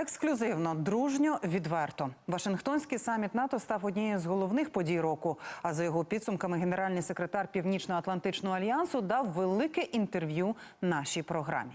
Ексклюзивно, дружньо, відверто. Вашингтонський саміт НАТО став однією з головних подій року. А за його підсумками, генеральний секретар Північно-Атлантичного альянсу дав велике інтерв'ю нашій програмі.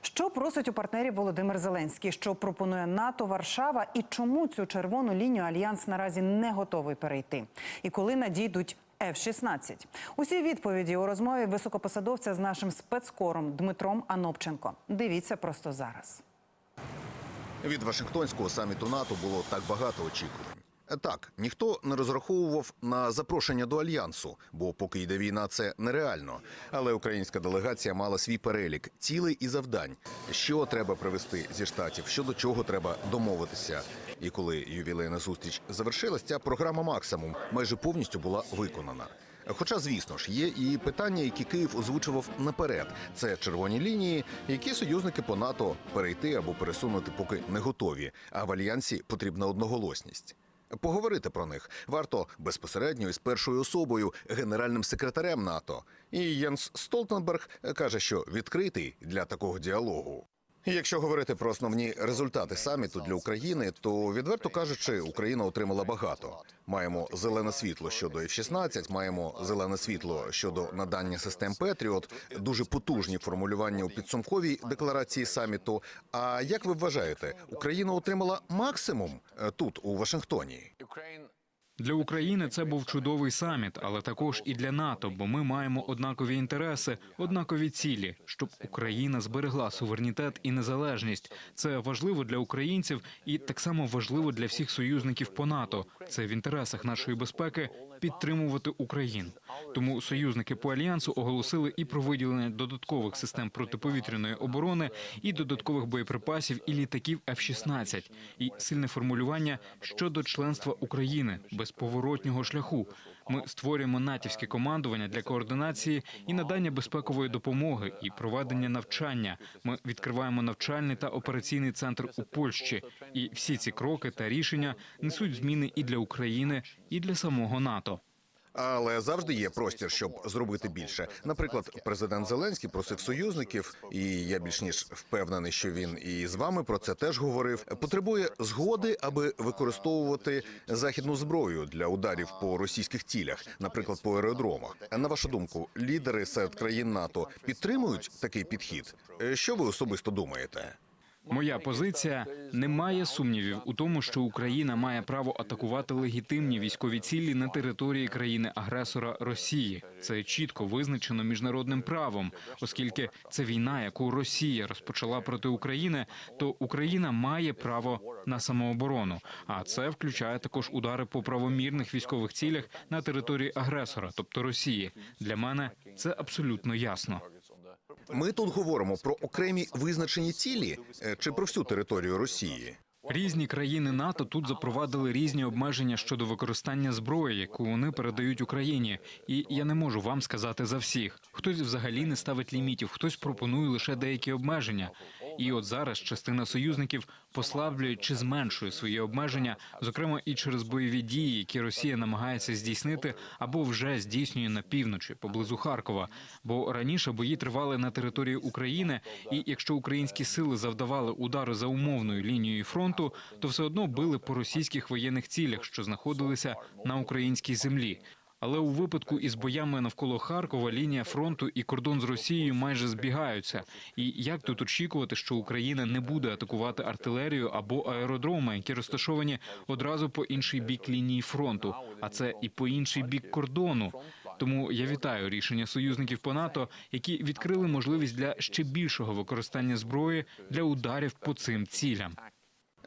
Що просить у партнерів Володимир Зеленський? Що пропонує НАТО Варшава? І чому цю червону лінію альянс наразі не готовий перейти? І коли надійдуть F-16? Усі відповіді у розмові високопосадовця з нашим спецкором Дмитром Анопченко. Дивіться просто зараз. Від Вашингтонського саміту НАТО було так багато очікувань. Так, ніхто не розраховував на запрошення до альянсу, бо поки йде війна, це нереально. Але українська делегація мала свій перелік цілей і завдань, що треба привезти зі штатів, що до чого треба домовитися. І коли ювілейна зустріч завершилась, ця програма максимум майже повністю була виконана. Хоча, звісно ж, є і питання, які Київ озвучував наперед. Це червоні лінії, які союзники по НАТО перейти або пересунути поки не готові. А в альянсі потрібна одноголосність. Поговорити про них варто безпосередньо із першою особою, генеральним секретарем НАТО. І Єнс Столтенберг каже, що відкритий для такого діалогу. Якщо говорити про основні результати саміту для України, то відверто кажучи, Україна отримала багато. Маємо зелене світло щодо F-16, маємо зелене світло щодо надання систем Петріот, дуже потужні формулювання у підсумковій декларації саміту. А як ви вважаєте, Україна отримала максимум е, тут у Вашингтоні? Для України це був чудовий саміт, але також і для НАТО, бо ми маємо однакові інтереси, однакові цілі, щоб Україна зберегла суверенітет і незалежність. Це важливо для українців і так само важливо для всіх союзників по НАТО. Це в інтересах нашої безпеки підтримувати Україну. Тому союзники по альянсу оголосили і про виділення додаткових систем протиповітряної оборони, і додаткових боєприпасів і літаків F-16, і сильне формулювання щодо членства України безповоротнього шляху. Ми створюємо натівське командування для координації і надання безпекової допомоги і проведення навчання. Ми відкриваємо навчальний та операційний центр у Польщі. І всі ці кроки та рішення несуть зміни і для України, і для самого НАТО. Але завжди є простір, щоб зробити більше. Наприклад, президент Зеленський просив союзників, і я більш ніж впевнений, що він і з вами про це теж говорив. Потребує згоди, аби використовувати західну зброю для ударів по російських цілях, наприклад, по аеродромах. На вашу думку, лідери серед країн НАТО підтримують такий підхід? Що ви особисто думаєте? Моя позиція немає сумнівів у тому, що Україна має право атакувати легітимні військові цілі на території країни-агресора Росії. Це чітко визначено міжнародним правом, оскільки це війна, яку Росія розпочала проти України, то Україна має право на самооборону. А це включає також удари по правомірних військових цілях на території агресора, тобто Росії. Для мене це абсолютно ясно. Ми тут говоримо про окремі визначені цілі е, чи про всю територію Росії. Різні країни НАТО тут запровадили різні обмеження щодо використання зброї, яку вони передають Україні. І я не можу вам сказати за всіх. Хтось взагалі не ставить лімітів, хтось пропонує лише деякі обмеження. І от зараз частина союзників послаблює чи зменшує свої обмеження, зокрема і через бойові дії, які Росія намагається здійснити або вже здійснює на півночі поблизу Харкова. Бо раніше бої тривали на території України, і якщо українські сили завдавали удари за умовною лінією фронту, то все одно били по російських воєнних цілях, що знаходилися на українській землі. Але у випадку із боями навколо Харкова лінія фронту і кордон з Росією майже збігаються. І як тут очікувати, що Україна не буде атакувати артилерію або аеродроми, які розташовані одразу по інший бік лінії фронту, а це і по інший бік кордону. Тому я вітаю рішення союзників по НАТО, які відкрили можливість для ще більшого використання зброї для ударів по цим цілям.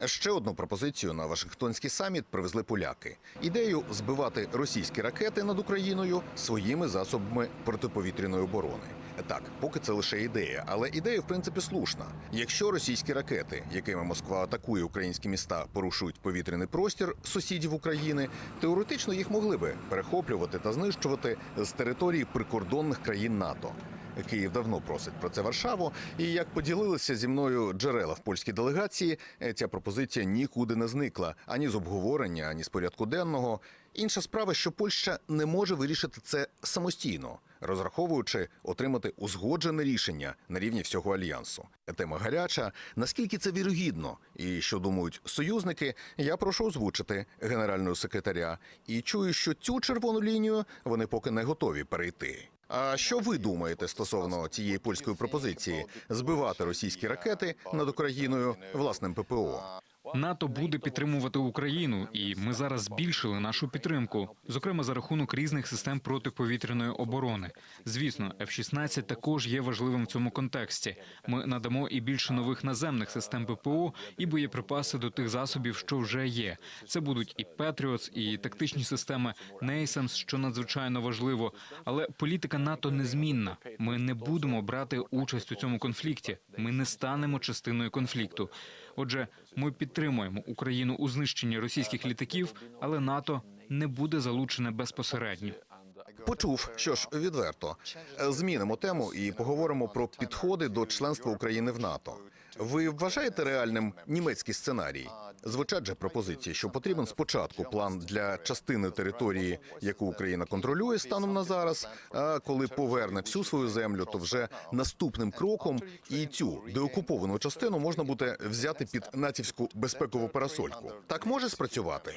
Ще одну пропозицію на Вашингтонський саміт привезли поляки. Ідею збивати російські ракети над Україною своїми засобами протиповітряної оборони. Так, поки це лише ідея, але ідея в принципі слушна. Якщо російські ракети, якими Москва атакує українські міста, порушують повітряний простір сусідів України, теоретично їх могли би перехоплювати та знищувати з території прикордонних країн НАТО. Київ давно просить про це Варшаву. І як поділилися зі мною джерела в польській делегації, е, ця пропозиція нікуди не зникла ані з обговорення, ані з порядку денного. Інша справа, що Польща не може вирішити це самостійно. розраховуючи отримати узгоджене рішення на рівні всього альянсу. Тема гаряча. Наскільки це вірогідно, і що думають союзники, я прошу озвучити генерального секретаря. І чую, що цю червону лінію вони поки не готові перейти. А що ви думаєте стосовно цієї польської пропозиції збивати російські ракети над Україною власним ППО? НАТО буде підтримувати Україну, і ми зараз збільшили нашу підтримку, зокрема за рахунок різних систем протиповітряної оборони. Звісно, F-16 також є важливим в цьому контексті. Ми надамо і більше нових наземних систем ППО і боєприпаси до тих засобів, що вже є. Це будуть і Петріотс, і тактичні системи NASAMS, що надзвичайно важливо. Але політика НАТО незмінна. Ми не будемо брати участь у цьому конфлікті. Ми не станемо частиною конфлікту. Отже, ми підтримуємо Україну у знищенні російських літаків, але НАТО не буде залучене безпосередньо. Почув, що ж відверто змінимо тему і поговоримо про підходи до членства України в НАТО. Ви вважаєте реальним німецький сценарій? Звучать же пропозиції, що потрібен спочатку план для частини території, яку Україна контролює станом на зараз. А коли поверне всю свою землю, то вже наступним кроком і цю деокуповану частину можна буде взяти під натівську безпекову парасольку. Так може спрацювати.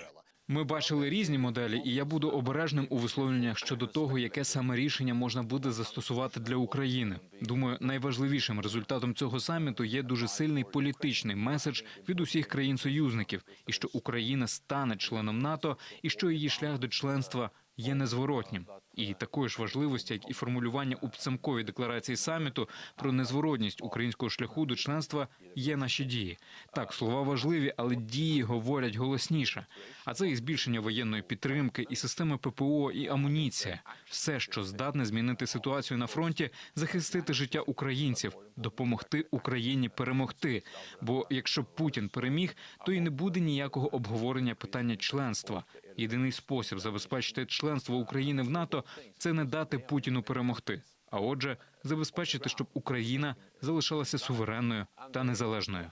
Ми бачили різні моделі, і я буду обережним у висловленнях щодо того, яке саме рішення можна буде застосувати для України. Думаю, найважливішим результатом цього саміту є дуже сильний політичний меседж від усіх країн-союзників, і що Україна стане членом НАТО, і що її шлях до членства є незворотнім. І такої ж важливості, як і формулювання у підсумковій декларації саміту про незворотність українського шляху до членства, є наші дії. Так, слова важливі, але дії говорять голосніше. А це і збільшення воєнної підтримки, і системи ППО, і амуніція все, що здатне змінити ситуацію на фронті, захистити життя українців, допомогти Україні перемогти. Бо якщо Путін переміг, то і не буде ніякого обговорення питання членства. Єдиний спосіб забезпечити членство України в НАТО це не дати Путіну перемогти. А отже, забезпечити, щоб Україна залишалася суверенною та незалежною.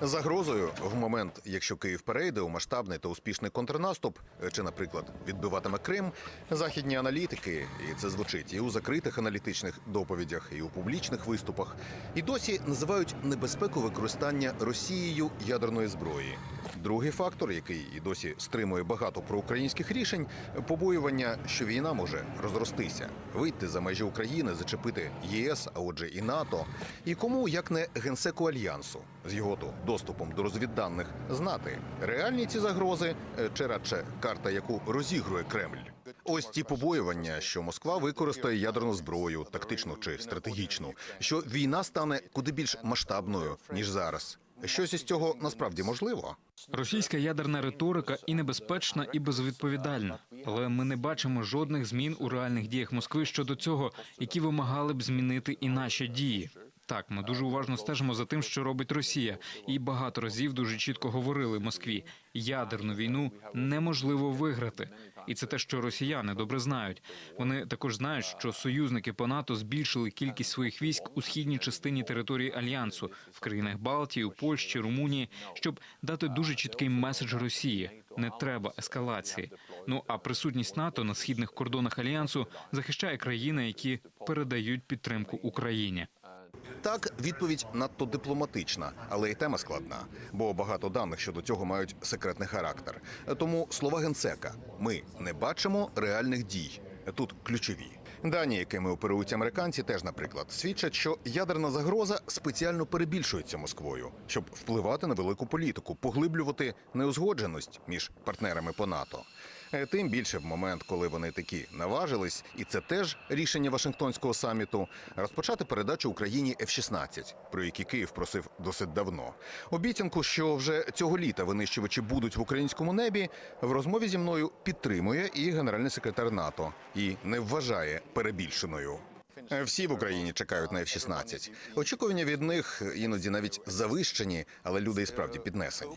Загрозою в момент, якщо Київ перейде у масштабний та успішний контрнаступ, чи, наприклад, відбиватиме Крим, західні аналітики, і це звучить і у закритих аналітичних доповідях, і у публічних виступах, і досі називають небезпеку використання Росією ядерної зброї. Другий фактор, який і досі стримує багато проукраїнських рішень, побоювання, що війна може розростися, вийти за межі України, зачепити ЄС, а отже, і НАТО. І кому як не генсеку альянсу з його доступом до розвідданих знати реальні ці загрози, е, чи радше карта, яку розігрує Кремль. Ось ті побоювання, що Москва використає ядерну зброю, тактичну чи стратегічну, що війна стане куди більш масштабною ніж зараз. Щось із цього насправді можливо. Російська ядерна риторика і небезпечна, і безвідповідальна. Але ми не бачимо жодних змін у реальних діях Москви щодо цього, які вимагали б змінити і наші дії. Так, ми дуже уважно стежимо за тим, що робить Росія, і багато разів дуже чітко говорили Москві: ядерну війну неможливо виграти. І це те, що росіяни добре знають. Вони також знають, що союзники по НАТО збільшили кількість своїх військ у східній частині території альянсу в країнах Балтії, у Польщі, Румунії, щоб дати дуже чіткий меседж Росії: не треба ескалації. Ну а присутність НАТО на східних кордонах альянсу захищає країни, які передають підтримку Україні. Так, відповідь надто дипломатична, але й тема складна, бо багато даних щодо цього мають секретний характер. Тому слова генсека: ми не бачимо реальних дій. Тут ключові. Дані, якими оперують американці, теж, наприклад, свідчать, що ядерна загроза спеціально перебільшується Москвою, щоб впливати на велику політику, поглиблювати неузгодженість між партнерами по НАТО. Е, Тим більше в момент, коли вони такі наважились, і це теж рішення Вашингтонського саміту, розпочати передачу Україні F-16, про які Київ просив досить давно. Обіцянку, що вже цього літа винищувачі будуть в українському небі, в розмові зі мною підтримує і генеральний секретар НАТО і не вважає перебільшеною. Всі в Україні чекають на F-16. Очікування від них іноді навіть завищені, але люди і справді піднесені.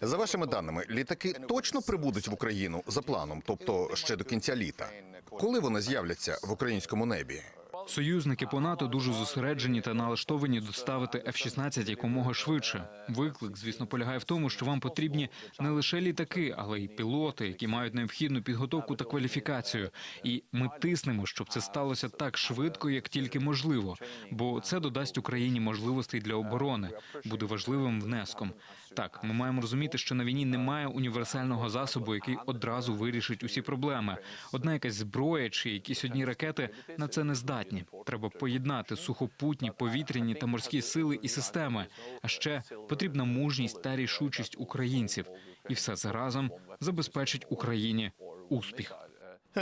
За вашими даними, літаки точно прибудуть в Україну за планом, тобто ще до кінця літа. Коли вони з'являться в українському небі? Союзники по НАТО дуже зосереджені та налаштовані доставити F-16 якомога швидше. Виклик, звісно, полягає в тому, що вам потрібні не лише літаки, але й пілоти, які мають необхідну підготовку та кваліфікацію. І ми тиснемо, щоб це сталося так швидко, як тільки можливо, бо це додасть Україні можливостей для оборони, буде важливим внеском. Так, ми маємо розуміти, що на війні немає універсального засобу, який одразу вирішить усі проблеми. Одна якась зброя чи якісь одні ракети на це не здатні. Треба поєднати сухопутні, повітряні та морські сили і системи. А ще потрібна мужність та рішучість українців, і все це разом забезпечить Україні успіх.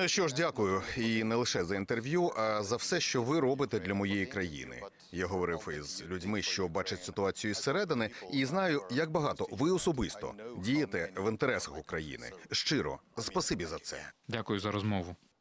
Що ж, дякую, і не лише за інтерв'ю, а за все, що ви робите для моєї країни. Я говорив із людьми, що бачать ситуацію зсередини, і знаю, як багато ви особисто дієте в інтересах України. Щиро, спасибі за це. Дякую за розмову.